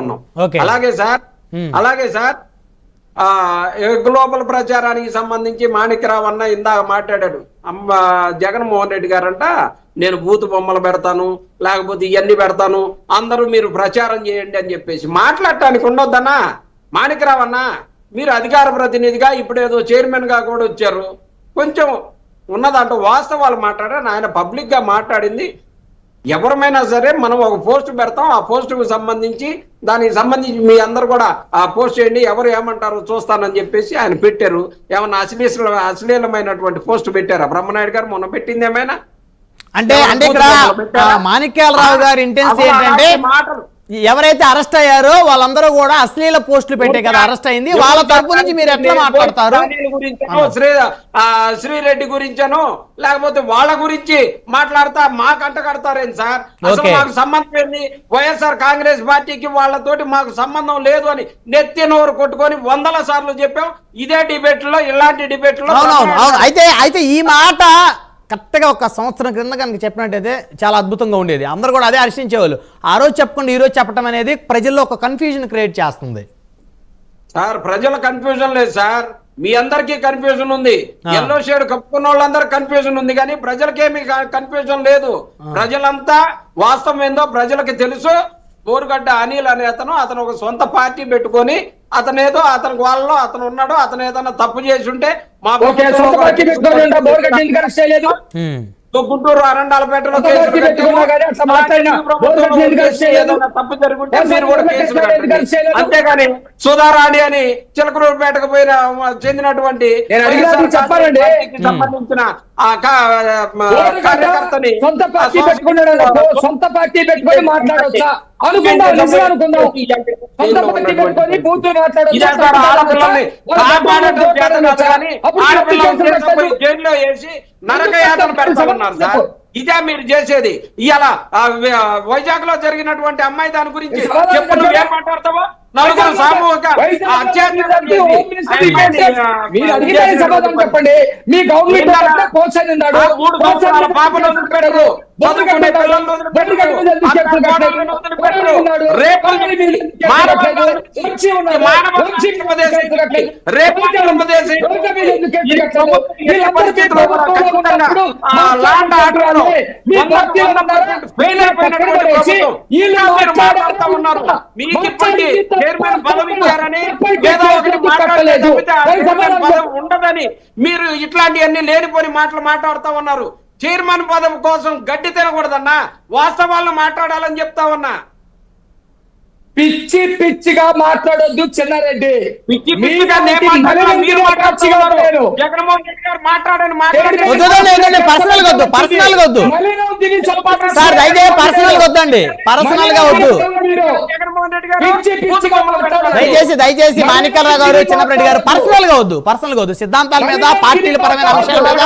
ఉన్నాం. అలాగే సార్. అలాగే సార్ గ్లోబల్ ప్రచారానికి సంబంధించి మాణిక్యరావు అన్న ఇందాక మాట్లాడాడు. అమ్మ జగన్మోహన్ రెడ్డి గారంట నేను బూతు బొమ్మలు పెడతాను లేకపోతే ఇవన్నీ పెడతాను అందరూ మీరు ప్రచారం చేయండి అని చెప్పేసి. మాట్లాడటానికి ఉండొద్దన్నా. మాణిక్యరావు అన్న మీరు అధికార ప్రతినిధిగా ఇప్పుడు ఏదో చైర్మన్గా కూడా వచ్చారు. కొంచెం ఉన్నదంటూ వాస్తవాలు మాట్లాడారు ఆయన పబ్లిక్గా మాట్లాడింది. ఎవరమైనా సరే మనం ఒక పోస్ట్ పెడతాం ఆ పోస్ట్కు సంబంధించి దానికి సంబంధించి మీ అందరు కూడా ఆ పోస్ట్ చేయండి ఎవరు ఏమంటారో చూస్తానని చెప్పేసి ఆయన పెట్టారు. ఏమన్నా అశ్లీల అశ్లీలమైనటువంటి పోస్ట్ పెట్టారా? బ్రహ్మనాయుడు గారు మొన్న పెట్టింది ఏమైనా అంటే అంటే ఇక్కడ మాణిక్యాలరావు గారి ఇంటెన్స్ ఏంటంటే మాటలు ఎవరైతే అరెస్ట్ అయ్యారో వాళ్ళందరూ కూడా అశ్లీల పోస్టులు పెట్టే కదా అరెస్ట్ అయింది. వాళ్ళ తరపు నుంచి మీరు ఎట్లా మాట్లాడతారు? శ్రీ శ్రీరెడ్డి గురించనో లేకపోతే వాళ్ళ గురించి మాట్లాడతా మాకు అంట కడతారేం సార్? అసలు. మాకు సంబంధం ఏంది? వైఎస్ఆర్ కాంగ్రెస్ పార్టీకి వాళ్ళతోటి మాకు సంబంధం లేదు అని నెత్తి నోరు కొట్టుకొని వందల సార్లు చెప్పాం. ఇదే డిబేట్లో ఇలాంటి డిబేట్లో అయితే అయితే ఈ మాట కరెక్ట్గా ఒక సంవత్సరం క్రింద కనుక చెప్పినట్టయితే చాలా అద్భుతంగా ఉండేది. అందరూ కూడా అదే హర్షించేవాళ్ళు. ఆ రోజు చెప్పకుండా ఈ రోజు చెప్పడం అనేది ప్రజల్లో ఒక కన్ఫ్యూజన్ క్రియేట్ చేస్తుంది. సార్ ప్రజల కన్ఫ్యూజన్ లేదు సార్. మీ అందరికీ కన్ఫ్యూజన్ ఉంది. ఎల్లో షేడ్ కప్పుకున్న వాళ్ళందరూ కన్ఫ్యూజన్ ఉంది కానీ ప్రజలకేమి కన్ఫ్యూజన్ లేదు. ప్రజలంతా వాస్తవం ఏందో ప్రజలకి తెలుసు. బోరుగడ్డ అనిల్ అనే అతను అతను ఒక సొంత పార్టీ పెట్టుకొని అతను ఏదో అతని వాళ్ళలో అతను ఉన్నాడు అతను ఏదైనా తప్పు చేసి ఉంటే గుంటూరు అరండాలపేటలో తప్పు జరుగుంటే మీరు కూడా చేయలేదు? అంతేగాని సుధారాణి అని చిలకలూరుపేటకు పోయిన చెందినటువంటి సంబంధించిన కార్యకర్తని సొంత పార్టీ పెట్టుకున్నాడు సొంత పార్టీ పెట్టుకొని మాట్లాడొచ్చా? సార్ జైల్లో వేసి నరకయాతన ఇదే మీరు చేసేది. ఇవాళ వైజాగ్లో జరిగినటువంటి అమ్మాయి దాని గురించి చెప్పు నువ్వు. మాట్లాడతావా? నలుగురు సామూహిక మీరు సమాధానం చెప్పండి. మీ గవర్నమెంట్ ఉన్నారు. మీకు ఇప్పటి చైర్మన్ పదవి ఇచ్చారని ఏదో ఒకటి మాట్లాడలే తప్పితే ఆ చైర్మన్ పదవి ఉండదని మీరు ఇట్లాంటివన్నీ లేనిపోని మాటలు మాట్లాడుతూ ఉన్నారు. చైర్మన్ పదవి కోసం గడ్డి తినకూడదన్నా వాస్తవాలను మాట్లాడాలని చెప్తా ఉన్నా. పిచ్చి పిచ్చిగా మాట్లాడొద్దు చిన్నారెడ్డి. పిచ్చి పిచ్చిగా మీరు మాట్లాడుతున్నారు. జగన్మోహన్ రెడ్డి గారు మాట్లాడని మాట్లాడండి వద్దు, వద్దు. సార్ పర్సనల్గా వద్దండి. పర్సనల్గా వద్దు. మీరు. జగన్మోహన్ రెడ్డి గారు పిచ్చి పిచ్చిగా మాట్లాడారు. దయచేసి దయచేసి మాణిక్యరావు గారు చిన్నప్పటి గారు పర్సనల్గా వద్దు పర్సనల్గా వద్దు. సిద్ధాంతాల మీద పార్టీల పరమైన అంశాల మీద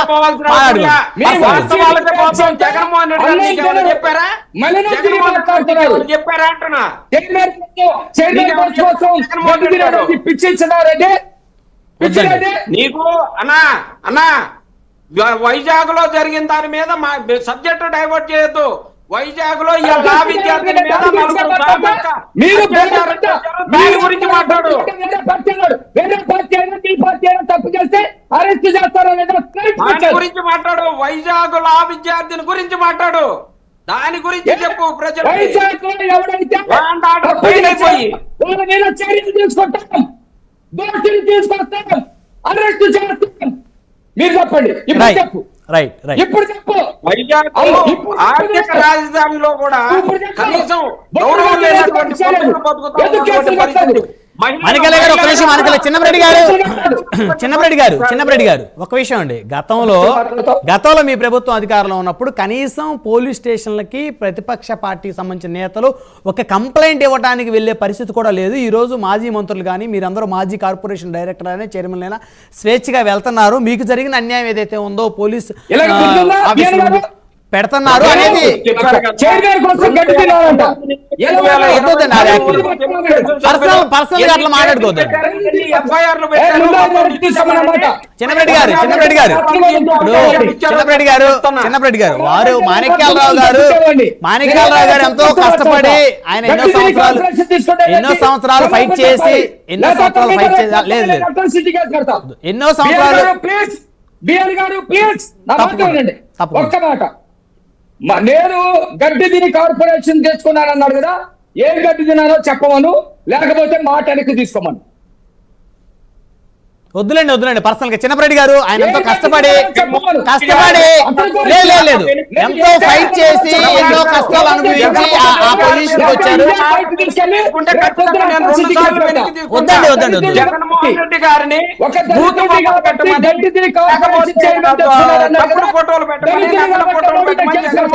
జగన్మోహన్ రెడ్డి చెప్పారా? చెప్పారా. అంటున్నా? నీకు అన్నా అన్నా వైజాగ్లో జరిగిన దాని మీద మా సబ్జెక్ట్ డైవర్ట్ చేయొద్దు వైజాగ్లో ఈ లా విద్యార్థుల మీద నలుగురు సామూహిక మీరు. దాని గురించి మాట్లాడు తప్పు చేస్తే అరెస్ట్ చేస్తారో గురించి మాట్లాడు వైజాగ్ లా విద్యార్థిని గురించి మాట్లాడు దాని గురించి చెప్పు ప్రజలు చర్యలు తీసుకుంటాం. దోషులు తీసుకొస్తాం. అరెస్ట్ చేస్తాం. మీరు చెప్పండి. ఇప్పుడు చెప్పు. రైట్ రైట్ ఇప్పుడు చెప్పు. వైజాగ్ ఆర్థిక రాజధానిలో కూడా. కనీసం గౌరవం లేనటువంటి మణికల గారు ఒక నిమిషం మణికల చిన్నపరెడ్డి గారు. కట్టారు. చిన్నపరెడ్డి గారు చిన్నపరెడ్డి గారు ఒక విషయం అండి. గతంలో గతంలో మీ ప్రభుత్వం అధికారంలో ఉన్నప్పుడు కనీసం పోలీస్ స్టేషన్లకి ప్రతిపక్ష పార్టీకి సంబంధించిన నేతలు ఒక కంప్లైంట్ ఇవ్వడానికి వెళ్ళే పరిస్థితి కూడా లేదు. ఈ రోజు మాజీ మంత్రులు కానీ మీరందరూ మాజీ కార్పొరేషన్ డైరెక్టర్ అయినా చైర్మన్ అయినా స్వేచ్ఛగా వెళ్తున్నారు. మీకు జరిగిన అన్యాయం ఏదైతే ఉందో పోలీస్ పెడుతున్నారు అనేది. పర్సనల్ పర్సనల్గా అట్లా చేస్తామన్నమాట. చిన్నరెడ్డి గారు చిన్నరెడ్డి గారు ఇప్పుడు చిన్నరెడ్డి గారు చిన్నరెడ్డి గారు వారు మాణిక్యాలరావు గారు మాణిక్యాలరావు గారు ఎంతో కష్టపడి ఆయన ఎన్నో సంవత్సరాలు ఎన్నో సంవత్సరాలు ఫైట్ చేసి ఎన్నో సంవత్సరాలు ఫైట్ చేసి లేదు లేదు. ఎన్నో సంవత్సరాలు ప్లీజ్. గారు ప్లీజ్. ఒక్క మాట. నేను గడ్డి తిని కార్పొరేషన్ తెచ్చుకున్నాను అన్నాడు కదా ఏం గడ్డి తినాలో చెప్పమను లేకపోతే మాట వెనక్కి తీసుకోమను. వద్దులేండి వద్దులేండి. పర్సనల్గా చిన్నరెడ్డి గారు ఆయన ఎంతో కష్టపడి. కష్టపడి లేదు ఎంతో ఫైట్ చేసి ఎన్నో కష్టాలు అనుభవించి ఆ- పొజిషన్ వచ్చారు. వద్దండి, వద్దండి,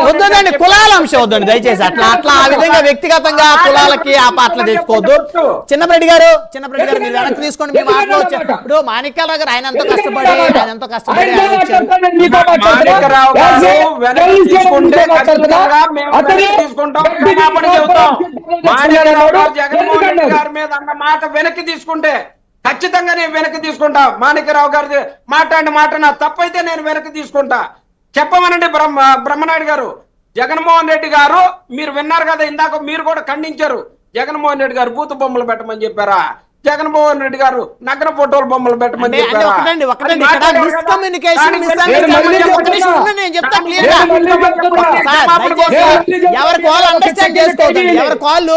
వద్దండి కులాల అంశం వద్దండి దయచేసి. అట్లా అట్లా ఆ విధంగా వ్యక్తిగతంగా కులాలకి ఆ అట్లా చేసుకోవద్దు చిన్నరెడ్డి గారు చిన్నరెడ్డి గారు మీరు వెనక్కి తీసుకోండి మీ మాటలో వచ్చారు ఇప్పుడు మాణిక్యాలరావు గారు ఆయన ఎంతో కష్టపడి ఆయన ఎంతో కష్టపడి మాట వెనక్కి తీసుకుంటే ఖచ్చితంగా నేను వెనక్కి తీసుకుంటా. మాణిక్యరావు గారి మాట్లాడిన మాట నా తప్పైతే నేను వెనక్కి తీసుకుంటా. చెప్పమనండి బ్రహ్మ బ్రహ్మనాయుడు గారు. జగన్మోహన్ రెడ్డి గారు మీరు విన్నారు కదా ఇందాక మీరు కూడా ఖండించారు. జగన్మోహన్ రెడ్డి గారు బూతు బొమ్మలు పెట్టమని చెప్పారా? జగన్మోహన్ రెడ్డి గారు నగర ఫోటోలు బొమ్మలు పెట్టమని. ఎవరి కాల్ అండర్స్టాండ్ ఎవరి కాల్